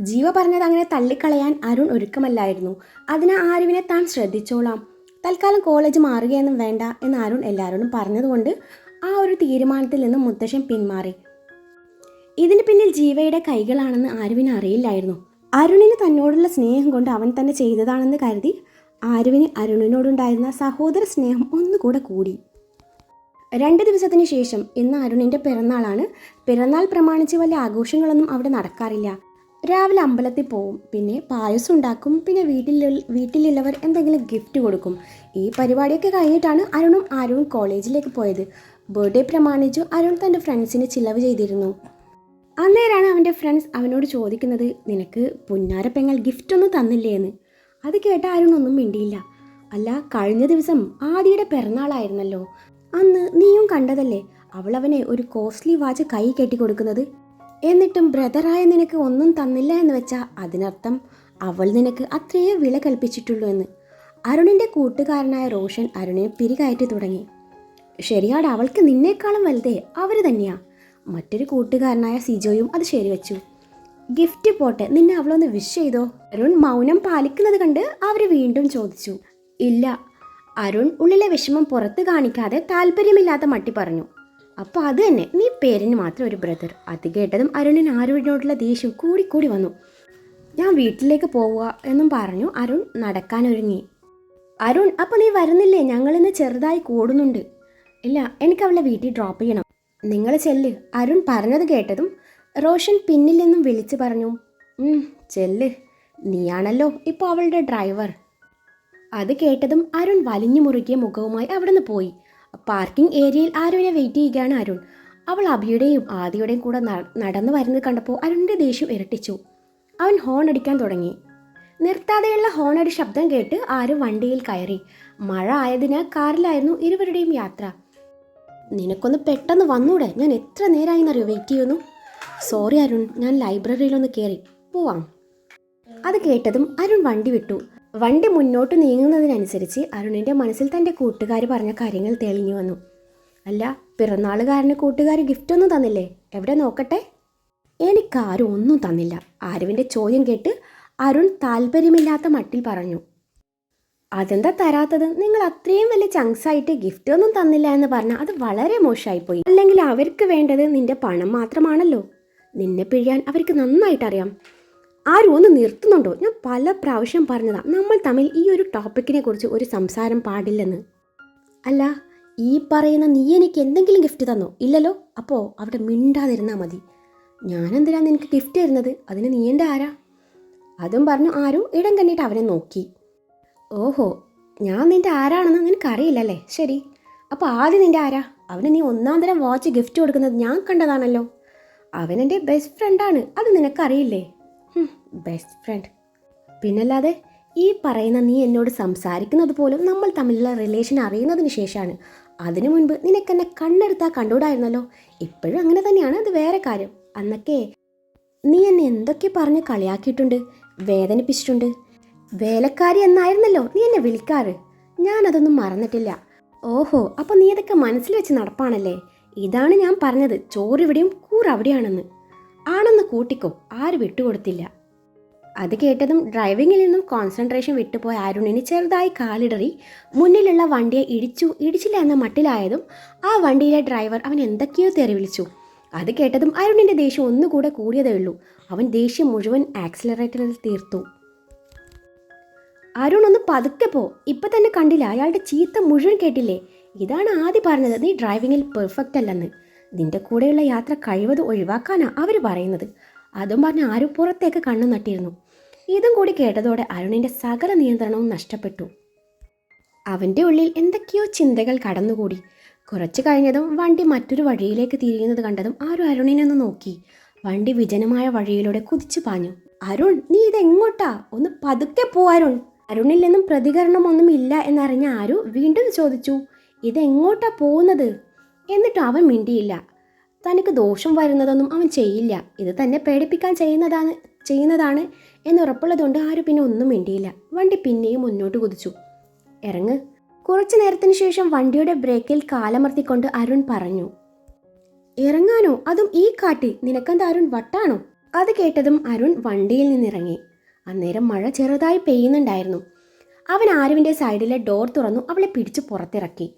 ജീവ പറഞ്ഞത് അങ്ങനെ തള്ളിക്കളയാൻ അരുൺ ഒരുക്കമല്ലായിരുന്നു. അതിന് ആരുവിനെ താൻ ശ്രദ്ധിച്ചോളാം. തൽക്കാലം കോളേജ് മാറുകയൊന്നും വേണ്ട എന്ന് അരുൺ എല്ലാവരോടും പറഞ്ഞതുകൊണ്ട് ആ ഒരു തീരുമാനത്തിൽ നിന്നും മുത്തശ്ശൻ പിന്മാറി. ഇതിന് പിന്നിൽ ജീവയുടെ കൈകളാണെന്ന് ആരുവിന് അറിയില്ലായിരുന്നു. അരുണിന് തന്നോടുള്ള സ്നേഹം കൊണ്ട് അവൻ തന്നെ ചെയ്തതാണെന്ന് കരുതി ആരുവിന് അരുണിനോടുണ്ടായിരുന്ന സഹോദര സ്നേഹം ഒന്നുകൂടെ കൂടി. രണ്ട് ദിവസത്തിന് ശേഷം ഇന്ന് അരുണിന്റെ പിറന്നാളാണ്. പിറന്നാൾ പ്രമാണിച്ച് വലിയ ആഘോഷങ്ങളൊന്നും അവിടെ നടക്കാറില്ല. രാവിലെ അമ്പലത്തിൽ പോവും പിന്നെ പായസം ഉണ്ടാക്കും പിന്നെ വീട്ടിൽ വീട്ടിലുള്ളവർ എന്തെങ്കിലും ഗിഫ്റ്റ് കൊടുക്കും. ഈ പരിപാടിയൊക്കെ കഴിഞ്ഞിട്ടാണ് അരുണും അരുൺ കോളേജിലേക്ക് പോയത്. ബർത്ത്ഡേ പ്രമാണിച്ചു അരുൺ തന്റെ ഫ്രണ്ട്സിന് ചിലവ് ചെയ്തിരുന്നു. അന്നേരമാണ് അവന്റെ ഫ്രണ്ട്സ് അവനോട് ചോദിക്കുന്നത് നിനക്ക് പുന്നാരപ്പെങ്ങൾ ഗിഫ്റ്റ് ഒന്നും തന്നില്ലേ എന്ന്? അത് കേട്ട അരുൺ മിണ്ടിയില്ല. അല്ല കഴിഞ്ഞ ദിവസം ആദിയുടെ പിറന്നാളായിരുന്നല്ലോ. അന്ന് നീയും കണ്ടതല്ലേ? അവളവനെ ഒരു കോസ്റ്റ്ലി വാച്ച് കൈ കെട്ടി കൊടുക്കുന്നത്. എന്നിട്ടും ബ്രദറായ നിനക്ക് ഒന്നും തന്നില്ല എന്ന് വെച്ചാൽ അതിനർത്ഥം അവൾ നിനക്ക് അത്രയേ വില കൽപ്പിച്ചിട്ടുള്ളൂ എന്ന്. അരുണിന്റെ കൂട്ടുകാരനായ റോഷൻ അരുണിനെ പിരികയറ്റി തുടങ്ങി. ശരിയാട് അവൾക്ക് നിന്നേക്കാളും വലുതേ അവർ തന്നെയാ. മറ്റൊരു കൂട്ടുകാരനായ സിജോയും അത് ശരിവെച്ചു. ഗിഫ്റ്റ് പോട്ടെ നിന്നെ അവളൊന്ന് വിഷ് ചെയ്തോ? അരുൺ മൗനം പാലിക്കുന്നത് കണ്ട് അവർ വീണ്ടും ചോദിച്ചു. ഇല്ല അരുൺ ഉള്ളിലെ വിഷമം പുറത്ത് കാണിക്കാതെ താല്പര്യമില്ലാത്ത മട്ടി പറഞ്ഞു. അപ്പോൾ അത് തന്നെ. നീ പേരിന് മാത്രം ഒരു ബ്രദർ അത് കേട്ടതും അരുണിന് ആരോടിനോടുള്ള ദേഷ്യം കൂടി വന്നു. ഞാൻ വീട്ടിലേക്ക് പോവുക എന്നും പറഞ്ഞു അരുൺ നടക്കാനൊരുങ്ങി അരുൺ അപ്പോൾ നീ വരുന്നില്ലേ? ഞങ്ങളിന്ന് ചെറുതായി കൂടുന്നുണ്ട്. ഇല്ല എനിക്ക് അവളെ വീട്ടിൽ ഡ്രോപ്പ് ചെയ്യണം. നിങ്ങൾ ചെല്ല്. അരുൺ പറഞ്ഞത് കേട്ടതും റോഷൻ പിന്നിൽ നിന്നും വിളിച്ചു പറഞ്ഞു. "ഉം, ചെല്ല്. നീയാണല്ലോ ഇപ്പോൾ അവളുടെ ഡ്രൈവർ അത് കേട്ടതും അരുൺ വലിഞ്ഞു മുറുകിയ മുഖവുമായി അവിടുന്ന് പോയി. പാർക്കിംഗ് ഏരിയയിൽ ആരുവിനെ വെയിറ്റ് ചെയ്യുകയാണ് അരുൺ. അവൾ അഭിയുടെയും ആദിയുടെയും കൂടെ നടന്നു വരുന്നത് കണ്ടപ്പോൾ അരുണിന്റെ ദേഷ്യം ഇരട്ടിച്ചു. അവൻ ഹോൺ അടിക്കാൻ തുടങ്ങി. നിർത്താതെയുള്ള ഹോണടി ശബ്ദം കേട്ട് ആരും വണ്ടിയിൽ കയറി. മഴ ആയതിനാൽ കാറിലായിരുന്നു ഇരുവരുടെയും യാത്ര. നിനക്കൊന്ന് പെട്ടെന്ന് വന്നൂടെ ഞാൻ എത്ര നേരമായി എന്നറിയോ വെയിറ്റ് ചെയ്യുന്നു? സോറി അരുൺ ഞാൻ ലൈബ്രറിയിലൊന്ന് കയറി പോവാം. അത് കേട്ടതും അരുൺ വണ്ടി വിട്ടു. വണ്ടി മുന്നോട്ട് നീങ്ങുന്നതിനനുസരിച്ച് അരുണിന്റെ മനസ്സിൽ തന്റെ കൂട്ടുകാർ പറഞ്ഞ കാര്യങ്ങൾ തെളിഞ്ഞു വന്നു. അല്ല പിറന്നാളുകാരന് കൂട്ടുകാർ ഗിഫ്റ്റൊന്നും തന്നില്ലേ? എവിടെ നോക്കട്ടെ? എനിക്കാരും ഒന്നും തന്നില്ല. ആരുവിന്റെ ചോദ്യം കേട്ട് അരുൺ താല്പര്യമില്ലാത്ത മട്ടിൽ പറഞ്ഞു. അതെന്താ തരാത്തത്? നിങ്ങൾ അത്രയും വലിയ ചങ്ക്സ് ആയിട്ട് ഗിഫ്റ്റ് ഒന്നും തന്നില്ല എന്ന് പറഞ്ഞാൽ അത് വളരെ മോശമായിപ്പോയി. അല്ലെങ്കിൽ അവർക്ക് വേണ്ടത് നിന്റെ പണം മാത്രമാണല്ലോ. നിന്നെ പിഴിയാൻ അവർക്ക് നന്നായിട്ട് അറിയാം ആരും ഒന്ന് നിർത്തുന്നുണ്ടോ? ഞാൻ പല പ്രാവശ്യം പറഞ്ഞതാണ് നമ്മൾ തമ്മിൽ ഈ ഒരു ടോപ്പിക്കിനെ കുറിച്ച് ഒരു സംസാരം പാടില്ലെന്ന്. അല്ല ഈ പറയുന്ന നീ എനിക്ക് എന്തെങ്കിലും ഗിഫ്റ്റ് തന്നോ? ഇല്ലല്ലോ അപ്പോൾ അവിടെ മിണ്ടാതിരുന്നാൽ മതി. ഞാനെന്തിനാ നിനക്ക് ഗിഫ്റ്റ് തരുന്നത്? അതിന് നീ എന്റെ ആരാ? അതും പറഞ്ഞു ആരും ഇടം കണ്ടിട്ട് അവനെ നോക്കി. ഓഹോ ഞാൻ നിന്റെ ആരാണെന്ന് നിനക്കറിയില്ലല്ലേ? ശരി അപ്പോൾ ആദ്യം നിന്റെ ആരാ? അവന് നീ ഒന്നാം തരം വാച്ച് ഗിഫ്റ്റ് കൊടുക്കുന്നത് ഞാൻ കണ്ടതാണല്ലോ. അവൻ എന്റെ ബെസ്റ്റ് ഫ്രണ്ടാണ് അത് നിനക്കറിയില്ലേ? ബെസ്റ്റ് ഫ്രണ്ട് പിന്നല്ലാതെ ഈ പറയുന്ന നീ എന്നോട് സംസാരിക്കുന്നത് പോലും നമ്മൾ തമ്മിലുള്ള റിലേഷൻ അറിയുന്നതിന് ശേഷമാണ്. അതിനു മുൻപ് നിനക്കെന്നെ കണ്ണെടുത്താൽ കണ്ടുകൂടായിരുന്നല്ലോ? ഇപ്പോഴും അങ്ങനെ തന്നെയാണ്. അത് വേറെ കാര്യം. അന്നൊക്കെ നീ എന്നെ എന്തൊക്കെ പറഞ്ഞ് കളിയാക്കിയിട്ടുണ്ട്? വേദനിപ്പിച്ചിട്ടുണ്ട്. വേലക്കാരി എന്നായിരുന്നല്ലോ നീ എന്നെ വിളിക്കാറ്. ഞാനതൊന്നും മറന്നിട്ടില്ല. ഓഹോ അപ്പൊ നീ അതൊക്കെ മനസ്സിൽ വെച്ച് നടപ്പാണല്ലേ? ഇതാണ് ഞാൻ പറഞ്ഞത്. ചോറിവിടെയും കൂറവിടെയാണെന്ന് ആണെന്ന് കൂട്ടിക്കോ. ആര് വിട്ടുകൊടുത്തില്ല. അത് കേട്ടതും ഡ്രൈവിങ്ങിൽ നിന്നും കോൺസെൻട്രേഷൻ വിട്ടുപോയ അരുണിന് ചെറുതായി കാലിടറി മുന്നിലുള്ള വണ്ടിയെ ഇടിച്ചു ഇടിച്ചില്ല എന്ന മട്ടിലായതും ആ വണ്ടിയിലെ ഡ്രൈവർ അവൻ എന്തൊക്കെയോ തെറി വിളിച്ചു. അത് കേട്ടതും അരുണിന്റെ ദേഷ്യം ഒന്നുകൂടെ കൂടിയതേ ഉള്ളൂ. അവൻ ദേഷ്യം മുഴുവൻ ആക്സിലറേറ്ററിൽ തീർത്തു. അരുൺ ഒന്ന് പതുക്കെ പോ. ഇപ്പം തന്നെ കണ്ടില്ല. അയാളുടെ ചീത്ത മുഴുവൻ കേട്ടില്ലേ? ഇതാണ് ആദ്യം പറഞ്ഞത്. നീ ഡ്രൈവിങ്ങിൽ പെർഫെക്റ്റ് അല്ലെന്ന്. നിന്റെ കൂടെയുള്ള യാത്ര കഴിവത് ഒഴിവാക്കാനാ അവർ പറയുന്നത്. അതും പറഞ്ഞ് ആരും പുറത്തേക്ക് കണ്ണു നട്ടിരുന്നു. ഇതും കൂടി കേട്ടതോടെ അരുണിന്റെ സകല നിയന്ത്രണവും നഷ്ടപ്പെട്ടു. അവന്റെ ഉള്ളിൽ എന്തൊക്കെയോ ചിന്തകൾ കടന്നുകൂടി. കുറച്ചു കഴിഞ്ഞതും വണ്ടി മറ്റൊരു വഴിയിലേക്ക് തിരിയുന്നത് കണ്ടതും ആരും അരുണിനെ ഒന്ന് നോക്കി. വണ്ടി വിജനമായ വഴിയിലൂടെ കുതിച്ചു പാഞ്ഞു. അരുൺ നീ ഇതെങ്ങോട്ടാ? ഒന്ന് പതുക്കെ പോ അരുൺ. അരുണിൽ നിന്നും പ്രതികരണമൊന്നും ഇല്ല എന്നറിഞ്ഞ ആരു വീണ്ടും ചോദിച്ചു. ഇതെങ്ങോട്ടാ പോകുന്നത്? എന്നിട്ട് അവൻ മിണ്ടിയില്ല. തനിക്ക് ദോഷം വരുന്നതൊന്നും അവൻ ചെയ്യില്ല. ഇത് തന്നെ പേടിപ്പിക്കാൻ ചെയ്യുന്നതാണ് ചെയ്യുന്നതാണ് എന്നുറപ്പുള്ളതുകൊണ്ട് ആരും പിന്നെ ഒന്നും മിണ്ടിയില്ല. വണ്ടി പിന്നെയും മുന്നോട്ട് കുതിച്ചു. ഇറങ്ങ്. കുറച്ചു നേരത്തിന് ശേഷം വണ്ടിയുടെ ബ്രേക്കിൽ കാലമർത്തിക്കൊണ്ട് അരുൺ പറഞ്ഞു. ഇറങ്ങാനോ? അതും ഈ കാട്ടിൽ. നിനക്കെന്താ അരുൺ വട്ടാണോ? അത് കേട്ടതും അരുൺ വണ്ടിയിൽ നിന്നിറങ്ങി. അന്നേരം മഴ ചെറുതായി പെയ്യുന്നുണ്ടായിരുന്നു. അവൻ ആരുവിന്റെ സൈഡിലെ ഡോർ തുറന്നു അവളെ പിടിച്ച് പുറത്തിറക്കി.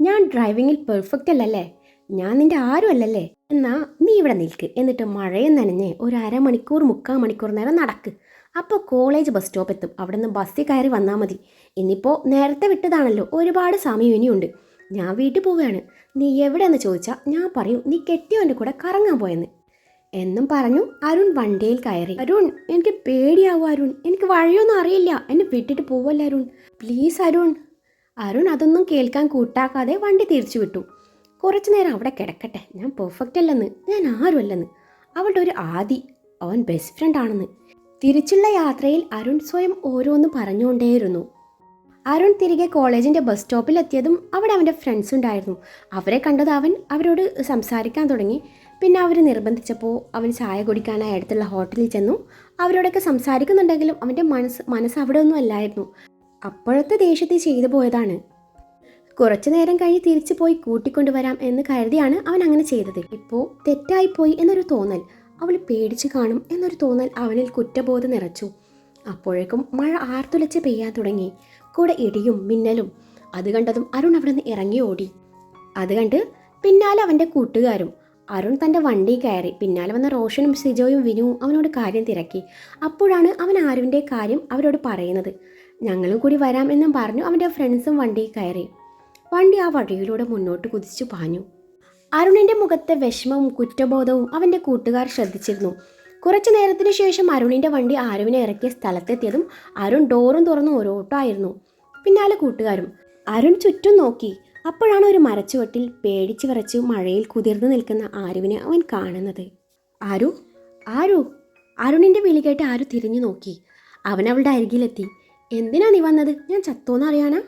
ഞാൻ ഡ്രൈവിങ്ങിൽ പെർഫെക്റ്റ് അല്ലല്ലേ? ഞാൻ നിന്റെ ആരും അല്ലല്ലേ? എന്നാ നീ ഇവിടെ നിൽക്ക്. എന്നിട്ട് മഴയും നനഞ്ഞ് ഒരു അരമണിക്കൂർ മുക്കാൽ മണിക്കൂർ നേരം നടക്ക്. അപ്പോൾ കോളേജ് ബസ് സ്റ്റോപ്പ് എത്തും. അവിടെ നിന്ന് ബസ്സിൽ കയറി വന്നാൽ മതി. ഇനിയിപ്പോൾ നേരത്തെ വിട്ടതാണല്ലോ. ഒരുപാട് സമയം ഇനിയുണ്ട്. ഞാൻ വീട്ടിൽ പോവുകയാണ്. നീ എവിടെയെന്ന് ചോദിച്ചാൽ ഞാൻ പറയും നീ കെട്ടിയവന്റെ കൂടെ കറങ്ങാൻ പോയെന്ന്. എന്നും പറഞ്ഞു അരുൺ വണ്ടിയിൽ കയറി. അരുൺ എനിക്ക് പേടിയാവും അരുൺ. എനിക്ക് വഴിയൊന്നും അറിയില്ല. എന്നെ വിട്ടിട്ട് പോവല്ല അരുൺ? പ്ലീസ് അരുൺ. അരുൺ അതൊന്നും കേൾക്കാൻ കൂട്ടാക്കാതെ വണ്ടി തിരിച്ചു വിട്ടു. കുറച്ചു നേരം അവിടെ കിടക്കട്ടെ. ഞാൻ പെർഫെക്റ്റ് അല്ലെന്ന്. ഞാൻ ആരുമല്ലെന്ന് അവളുടെ ഒരു ആദി അവൻ ബെസ്റ്റ് ഫ്രണ്ട് ആണെന്ന്. തിരിച്ചുള്ള യാത്രയിൽ അരുൺ സ്വയം ഓരോന്ന് പറഞ്ഞുകൊണ്ടേയിരുന്നു. അരുൺ തിരികെ കോളേജിന്റെ ബസ് സ്റ്റോപ്പിൽ എത്തിയതും അവിടെ അവന്റെ ഫ്രണ്ട്സ് ഉണ്ടായിരുന്നു. അവരെ കണ്ടത് അവൻ അവരോട് സംസാരിക്കാൻ തുടങ്ങി. പിന്നെ അവർ നിർബന്ധിച്ചപ്പോൾ അവൻ ചായ കുടിക്കാനായി അടുത്തുള്ള ഹോട്ടലിൽ ചെന്നു. അവരോടൊക്കെ സംസാരിക്കുന്നുണ്ടെങ്കിലും അവന്റെ മനസ്സ് മനസ്സ് അവിടെ ഒന്നും അല്ലായിരുന്നു. അപ്പോഴത്തെ ദേഷ്യത്തിൽ ചെയ്തു പോയതാണ്. കുറച്ചു നേരം കഴിഞ്ഞ് തിരിച്ചു പോയി കൂട്ടിക്കൊണ്ടുവരാം എന്ന് കരുതിയാണ് അവൻ അങ്ങനെ ചെയ്തത്. ഇപ്പോൾ തെറ്റായിപ്പോയി എന്നൊരു തോന്നൽ അവൾ പേടിച്ചു കാണും എന്നൊരു തോന്നൽ അവനിൽ കുറ്റബോധം നിറച്ചു. അപ്പോഴേക്കും മഴ ആർത്തുലച്ച് പെയ്യാൻ തുടങ്ങി. കൂടെ ഇടിയും മിന്നലും. അത് കണ്ടതും അരുൺ അവിടെ നിന്ന് ഇറങ്ങി ഓടി. അത് കണ്ട് പിന്നാലെ അവന്റെ കൂട്ടുകാരും അരുൺ തന്റെ വണ്ടി കയറി പിന്നാലെ വന്ന റോഷനും സിജോയും വിനുവും അവനോട് കാര്യം തിരക്കി. അപ്പോഴാണ് അവൻ ആരുവിന്റെ കാര്യം അവരോട് പറയുന്നത്. ഞങ്ങളും കൂടി വരാം എന്നും പറഞ്ഞു അവന്റെ ഫ്രണ്ട്സും വണ്ടിയിൽ കയറി. വണ്ടി ആ വഴിയിലൂടെ മുന്നോട്ട് കുതിച്ചു പാഞ്ഞു. അരുണിന്റെ മുഖത്തെ വിഷമവും കുറ്റബോധവും അവന്റെ കൂട്ടുകാർ ശ്രദ്ധിച്ചിരുന്നു. കുറച്ചു നേരത്തിന് ശേഷം അരുണിന്റെ വണ്ടി ആരുവിനെ ഇറക്കിയ സ്ഥലത്തെത്തിയതും അരുൺ ഡോറും തുറന്ന് ഓരോട്ടായിരുന്നു പിന്നാലെ കൂട്ടുകാരും. അരുൺ ചുറ്റും നോക്കി. അപ്പോഴാണ് ഒരു മരച്ചുവട്ടിൽ പേടിച്ചു വിറച്ചു മഴയിൽ കുതിർന്നു നിൽക്കുന്ന ആരുവിനെ അവൻ കാണുന്നത്. ആരു? ആരു? അരുണിന്റെ വിളി കേട്ട് ആരു തിരിഞ്ഞു നോക്കി. അവൻ അവളുടെ അരികിലെത്തി. എന്തിനാ നീ വന്നത്? ഞാൻ ചത്തോന്ന് അറിയാനാ?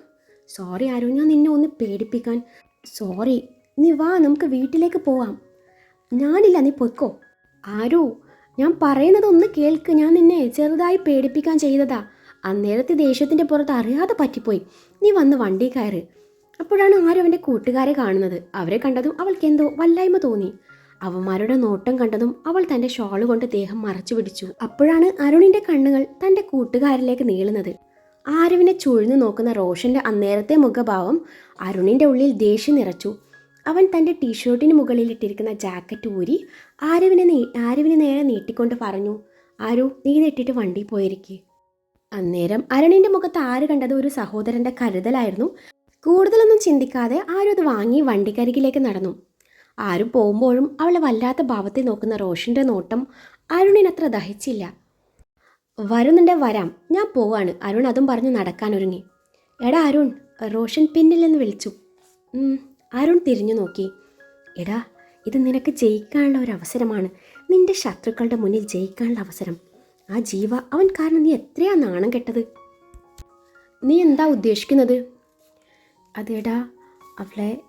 സോറി ആരു ഞാൻ നിന്നെ ഒന്ന് പേടിപ്പിക്കാൻ. സോറി നീ വാ നമുക്ക് വീട്ടിലേക്ക് പോവാം. ഞാനില്ല നീ പൊയ്ക്കോ. ആരു ഞാൻ പറയുന്നത് ഒന്ന് കേൾക്ക്. ഞാൻ നിന്നെ ചെറുതായി പേടിപ്പിക്കാൻ ചെയ്തതാ. അന്നേരത്തെ ദേഷ്യത്തിന്റെ പുറത്ത് അറിയാതെ പറ്റിപ്പോയി. നീ വന്ന് വണ്ടി കയറ്. അപ്പോഴാണ് ആരും അവന്റെ കൂട്ടുകാരെ കാണുന്നത്. അവരെ കണ്ടതും അവൾക്ക് എന്തോ വല്ലായ്മ തോന്നി. അവന്മാരുടെ നോട്ടം കണ്ടതും അവൾ തന്റെ ഷോൾ കൊണ്ട് ദേഹം മറച്ചു പിടിച്ചു. അപ്പോഴാണ് അരുണിന്റെ കണ്ണുകൾ തന്റെ കൂട്ടുകാരിലേക്ക് നീളുന്നത്. ആരുവിനെ ചുഴിഞ്ഞു നോക്കുന്ന റോഷന്റെ അന്നേരത്തെ മുഖഭാവം അരുണിന്റെ ഉള്ളിൽ ദേഷ്യം നിറച്ചു. അവൻ തന്റെ ടീഷർട്ടിന് മുകളിൽ ഇട്ടിരിക്കുന്ന ജാക്കറ്റ് ഊരി ആരവിനെ ആരുവിനെ നേരെ നീട്ടിക്കൊണ്ട് പറഞ്ഞു ആരു നീ നീട്ടിട്ട് വണ്ടി പോയിരിക്കേ. അന്നേരം അരുണിന്റെ മുഖത്ത് ആര് കണ്ടത് ഒരു സഹോദരന്റെ കരുതലായിരുന്നു. കൂടുതലൊന്നും ചിന്തിക്കാതെ ആരും അത് വാങ്ങി വണ്ടിക്കരികിലേക്ക് നടന്നു. ആരും പോകുമ്പോഴും അവളെ വല്ലാത്ത ഭാവത്തിൽ നോക്കുന്ന റോഷന്റെ നോട്ടം അരുണിനത്ര ദഹിച്ചില്ല. വരുന്നുണ്ട് വരാം. ഞാൻ പോവാണ്. അരുൺ അതും പറഞ്ഞ് നടക്കാൻ ഒരുങ്ങി. എടാ അരുൺ റോഷൻ പിന്നിൽ നിന്ന് വിളിച്ചു അരുൺ തിരിഞ്ഞു നോക്കി. എടാ ഇത് നിനക്ക് ജയിക്കാനുള്ള ഒരു അവസരമാണ്. നിന്റെ ശത്രുക്കളുടെ മുന്നിൽ ജയിക്കാനുള്ള അവസരം. ആ ജീവ അവൻ കാരണം നീ എത്രയാ നാണം കെട്ടത്? നീ എന്താ ഉദ്ദേശിക്കുന്നത്? അതേടാ അവളെ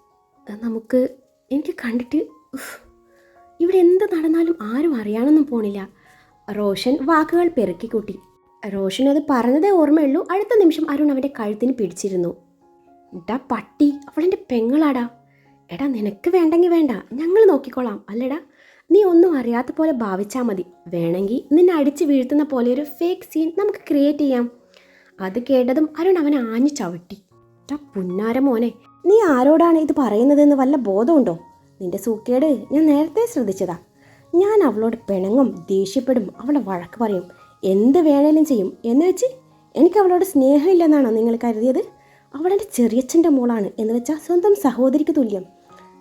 നമുക്ക് എനിക്ക് കണ്ടിട്ട് ഇവിടെ എന്ത് നടന്നാലും ആരും അറിയാനൊന്നും പോണില്ല. റോഷൻ വാക്കുകൾ പെറുക്കിക്കൂട്ടി റോഷൻ അത് പറഞ്ഞതേ ഓർമ്മയുള്ളൂ. അടുത്ത നിമിഷം അരുൺ അവന്റെ കഴുത്തിന് പിടിച്ചിരുന്നു. ഡാ പട്ടി അവളെന്റെ പെങ്ങളാടാ. എടാ നിനക്ക് വേണ്ടെങ്കിൽ വേണ്ട. ഞങ്ങൾ നോക്കിക്കോളാം. അല്ലടാ നീ ഒന്നും അറിയാത്ത പോലെ ഭാവിച്ചാൽ മതി. വേണമെങ്കിൽ നിന്നെ അടിച്ച് വീഴ്ത്തുന്ന പോലെ ഒരു ഫേക്ക് സീൻ നമുക്ക് ക്രിയേറ്റ് ചെയ്യാം. അത് കേട്ടതും അരുൺ അവനെ ആഞ്ഞു ചവിട്ടി. ഡാ പുന്നാര മോനെ നീ ആരോടാണ് ഇത് പറയുന്നതെന്ന് വല്ല ബോധമുണ്ടോ? നിന്റെ സൂക്കേട് ഞാൻ നേരത്തെ ശ്രദ്ധിച്ചതാ. ഞാൻ അവളോട് പിണങ്ങും ദേഷ്യപ്പെടും അവളെ വഴക്ക് പറയും. എന്ത് വേണേലും ചെയ്യും. എന്ന് വെച്ച് എനിക്ക് അവളോട് സ്നേഹമില്ലെന്നാണോ നിങ്ങൾ കരുതിയത്? അവളെന്റെ ചെറിയച്ഛന്റെ മോളാണ് എന്ന് വെച്ചാൽ സ്വന്തം സഹോദരിക്ക് തുല്യം.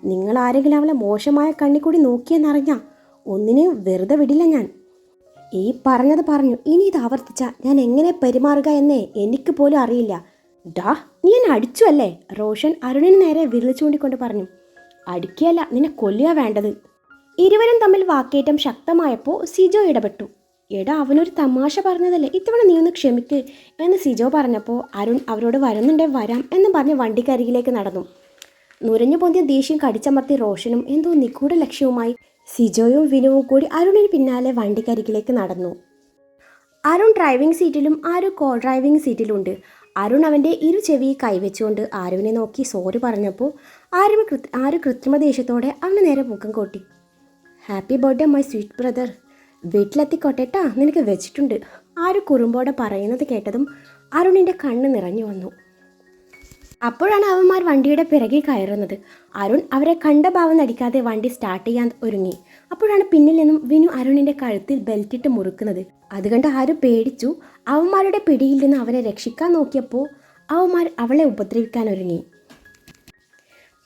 നിങ്ങൾ ആരെങ്കിലും അവളെ മോശമായ കണ്ണിക്കൂടി നോക്കിയെന്നറിഞ്ഞാൽ ഒന്നിനെയും വെറുതെ വിടില്ല ഞാൻ. ഈ പറഞ്ഞത് പറഞ്ഞു. ഇനി ഇത് ആവർത്തിച്ചാൽ ഞാൻ എങ്ങനെ പെരുമാറുക എന്നേ എനിക്ക് പോലും അറിയില്ല. ഡാ നീ എന്നെ അടിച്ചു അല്ലേ? റോഷൻ അരുണിന് നേരെ വിരൽ ചൂണ്ടിക്കൊണ്ട് പറഞ്ഞു. അടിക്കുകയല്ല നിന്നെ കൊല്ലുക വേണ്ടത്. ഇരുവരും തമ്മിൽ വാക്കേറ്റം ശക്തമായപ്പോൾ സിജോ ഇടപെട്ടു. എടാ അവനൊരു തമാശ പറഞ്ഞതല്ലേ? ഇത്തവണ നീ ഒന്ന് ക്ഷമിക്ക് എന്ന് സിജോ പറഞ്ഞപ്പോൾ അരുൺ അവരോട് വരുന്നുണ്ടേ വരാം എന്ന് പറഞ്ഞ് വണ്ടിക്കരികിലേക്ക് നടന്നു. നുരഞ്ഞു പൊന്തിയ ദേഷ്യം കടിച്ചമർത്തി റോഷനും എന്തോ നിഗൂഢ ലക്ഷ്യവുമായി സിജോയും വിനുവും കൂടി അരുണിന് പിന്നാലെ വണ്ടിക്കരികിലേക്ക് നടന്നു. അരുൺ ഡ്രൈവിംഗ് സീറ്റിലും ആരു കോൾ ഡ്രൈവിംഗ് സീറ്റിലുണ്ട്. അരുൺ അവന്റെ ഇരു ചെവി കൈവച്ചുകൊണ്ട് ആരുവിനെ നോക്കി സോറി പറഞ്ഞപ്പോൾ ആരും ആര് കൃത്രിമ ദേഷ്യത്തോടെ അവന് നേരെ മുഖം കൊട്ടി. Happy birthday my sweet brother വീട്ടിലെത്തിക്കോട്ടെട്ടാ നിനക്ക് വെച്ചിട്ടുണ്ട്. ആര് കുറുമ്പോടെ പറയുന്നത് കേട്ടതും അരുണിന്റെ കണ്ണ് നിറഞ്ഞു വന്നു. അപ്പോഴാണ് അവന്മാർ വണ്ടിയുടെ പിറകിൽ കയറുന്നത്. അരുൺ അവരെ കണ്ട ഭാവം നടിക്കാതെ വണ്ടി സ്റ്റാർട്ട് ചെയ്യാൻ ഒരുങ്ങി. അപ്പോഴാണ് പിന്നിൽ നിന്നും വിനു അരുണിന്റെ കഴുത്തിൽ ബെൽറ്റിട്ട് മുറുക്കുന്നത്. അത് കണ്ട് ആരും പേടിച്ചു? അവന്മാരുടെ പിടിയിൽ നിന്ന് അവനെ രക്ഷിക്കാൻ നോക്കിയപ്പോൾ അവന്മാർ അവളെ ഉപദ്രവിക്കാൻ ഒരുങ്ങി.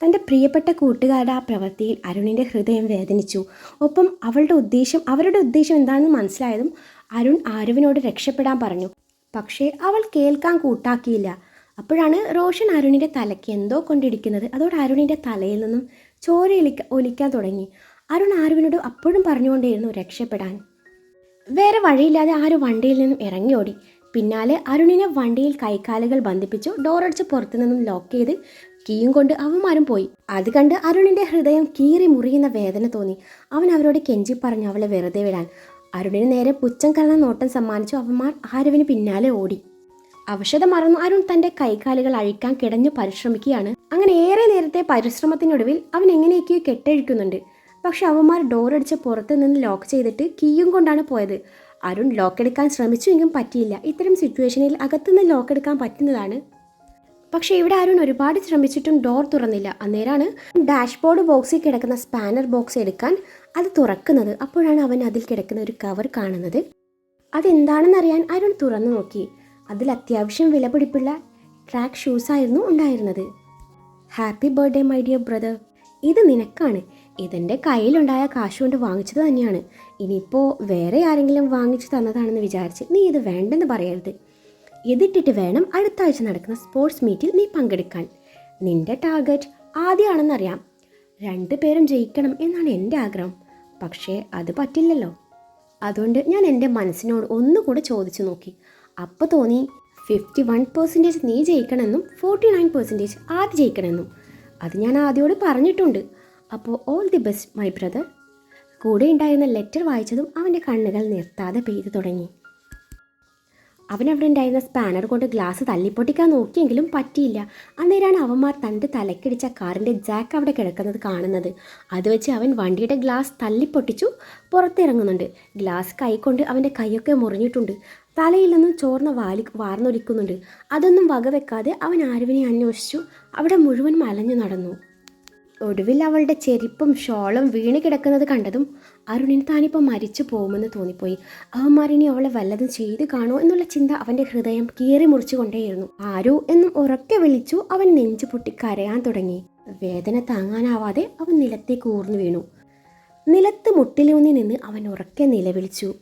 തന്റെ പ്രിയപ്പെട്ട കൂട്ടുകാരുടെ ആ പ്രവൃത്തിയിൽ അരുണിന്റെ ഹൃദയം വേദനിച്ചു. ഒപ്പം അവളുടെ ഉദ്ദേശം അവരുടെ ഉദ്ദേശം എന്താണെന്ന് മനസ്സിലായതും അരുൺ ആരുവിനോട് രക്ഷപ്പെടാൻ പറഞ്ഞു. പക്ഷേ അവൾ കേൾക്കാൻ കൂട്ടാക്കിയില്ല. അപ്പോഴാണ് റോഷൻ അരുണിന്റെ തലയ്ക്ക് എന്തോ കൊണ്ടിരിക്കുന്നത്. അതോട് അരുണിന്റെ തലയിൽ നിന്നും ചോര ഒലിക്ക ഒലിക്കാൻ തുടങ്ങി. അരുൺ ആരുവിനോട് അപ്പോഴും പറഞ്ഞുകൊണ്ടേയിരുന്നു രക്ഷപ്പെടാൻ. വേറെ വഴിയില്ലാതെ ആരു വണ്ടിയിൽ നിന്നും ഇറങ്ങിയോടി. പിന്നാലെ അരുണിനെ വണ്ടിയിൽ കൈക്കാലുകൾ ബന്ധിപ്പിച്ചു ഡോറടിച്ച് പുറത്തു നിന്നും ലോക്ക് ചെയ്ത് കീയും കൊണ്ട് അവന്മാരും പോയി. അത് കണ്ട് അരുണിന്റെ ഹൃദയം കീറി മുറിയുന്ന വേദന തോന്നി. അവൻ അവരോട് കെഞ്ചി പറഞ്ഞു അവളെ വെറുതെ വിടാൻ. അരുണിന് നേരെ പുച്ഛം കലർന്ന നോട്ടം സമ്മാനിച്ചു അവന്മാർ ആരവിന് പിന്നാലെ ഓടി. അവശത മറന്നു അരുൺ തന്റെ കൈകാലുകൾ അഴിക്കാൻ കിടഞ്ഞു പരിശ്രമിക്കുകയാണ്. അങ്ങനെ ഏറെ നേരത്തെ പരിശ്രമത്തിനൊടുവിൽ അവൻ എങ്ങനെയൊക്കെയോ കെട്ടഴിക്കുന്നുണ്ട്. പക്ഷെ അവന്മാർ ഡോറടിച്ച് പുറത്ത് നിന്ന് ലോക്ക് ചെയ്തിട്ട് കീയും കൊണ്ടാണ് പോയത്. അരുൺ ലോക്ക് എടുക്കാൻ ശ്രമിച്ചുവെങ്കിലും പറ്റിയില്ല. ഇത്തരം സിറ്റുവേഷനിൽ അകത്തുനിന്ന് ലോക്ക് എടുക്കാൻ പറ്റുന്നതാണ് പക്ഷേ ഇവിടെ അരുൺ ഒരുപാട് ശ്രമിച്ചിട്ടും ഡോർ തുറന്നില്ല. അന്നേരമാണ് ഡാഷ്ബോർഡ് ബോക്സിൽ കിടക്കുന്ന സ്പാനർ ബോക്സ് എടുക്കാൻ അത് തുറക്കുന്നത്. അപ്പോഴാണ് അവൻ അതിൽ കിടക്കുന്ന ഒരു കവർ കാണുന്നത്. അതെന്താണെന്നറിയാൻ അരുൺ തുറന്നു നോക്കി. അതിൽ അത്യാവശ്യം വിലപിടിപ്പുള്ള ട്രാക്ക് ഷൂസായിരുന്നു ഉണ്ടായിരുന്നത്. Happy birthday my dear brother ഇത് നിനക്കാണ്. ഇതെന്റെ കയ്യിലുണ്ടായ കാശ് കൊണ്ട് വാങ്ങിച്ചത് തന്നെയാണ്. ഇനിയിപ്പോൾ വേറെ ആരെങ്കിലും വാങ്ങിച്ചു തന്നതാണെന്ന് വിചാരിച്ച് നീ ഇത് വേണ്ടെന്ന് പറയരുത്. ഇതിട്ടിട്ട് വേണം അടുത്ത ആഴ്ച നടക്കുന്ന സ്പോർട്സ് മീറ്റിൽ നീ പങ്കെടുക്കാൻ. നിന്റെ ടാർഗറ്റ് ആദ്യമാണെന്നറിയാം രണ്ടു പേരും ജയിക്കണം എന്നാണ് എന്റെ ആഗ്രഹം. പക്ഷേ അത് പറ്റില്ലല്ലോ. അതുകൊണ്ട് ഞാൻ എന്റെ മനസ്സിനോട് ഒന്നുകൂടെ ചോദിച്ചു നോക്കി. അപ്പോൾ തോന്നി ഫിഫ്റ്റി വൺ പെർസെന്റേജ് നീ ജയിക്കണമെന്നും ഫോർട്ടി നയൻ പെർസെന്റേജ് ആദ്യം ജയിക്കണമെന്നും. അത് ഞാൻ ആദ്യോട് പറഞ്ഞിട്ടുണ്ട്. അപ്പോൾ all the best my brother കൂടെ ഉണ്ടായിരുന്ന ലെറ്റർ വായിച്ചതും അവന്റെ കണ്ണുകൾ നിർത്താതെ പെയ്തു തുടങ്ങി. അവനവിടെ ഉണ്ടായിരുന്ന സ്പാനർ കൊണ്ട് ഗ്ലാസ് തല്ലിപ്പൊട്ടിക്കാൻ നോക്കിയെങ്കിലും പറ്റിയില്ല. അന്നേരമാണ് അവന്മാർ തന്റെ തലക്കിടിച്ച കാറിന്റെ ജാക്ക് അവിടെ കിടക്കുന്നത് കാണുന്നത്. അത് വെച്ച് അവൻ വണ്ടിയുടെ ഗ്ലാസ് തല്ലിപ്പൊട്ടിച്ചു പുറത്തിറങ്ങുന്നുണ്ട്. ഗ്ലാസ് കൈകൊണ്ട് അവന്റെ കൈയൊക്കെ മുറിഞ്ഞിട്ടുണ്ട്. തലയിൽ നിന്നും ചോർന്ന വാലി വാർന്നൊലിക്കുന്നുണ്ട്. അതൊന്നും വകവെക്കാതെ അവൻ ആരുവിനെ അന്വേഷിച്ചു. അവിടെ മുഴുവൻ മലഞ്ഞു നടന്നു. ഒടുവിൽ അവളുടെ ചെരിപ്പും ഷോളും വീണ് കിടക്കുന്നത് കണ്ടതും അരുണിന് താനിപ്പോൾ മരിച്ചു പോകുമെന്ന് തോന്നിപ്പോയി. അവന്മാരിനി അവളെ വല്ലതും ചെയ്തു കാണോ എന്നുള്ള ചിന്ത അവന്റെ ഹൃദയം കീറി മുറിച്ചുകൊണ്ടേയിരുന്നു. ആരോ എന്നും ഉറക്കെ വിളിച്ചു അവൻ നെഞ്ചു പൊട്ടി കരയാൻ തുടങ്ങി. വേദന താങ്ങാനാവാതെ അവൻ നിലത്തേക്ക് ഊർന്നു വീണു. നിലത്ത് മുട്ടിലൂന്നി നിന്ന് അവൻ ഉറക്കെ നിലവിളിച്ചു.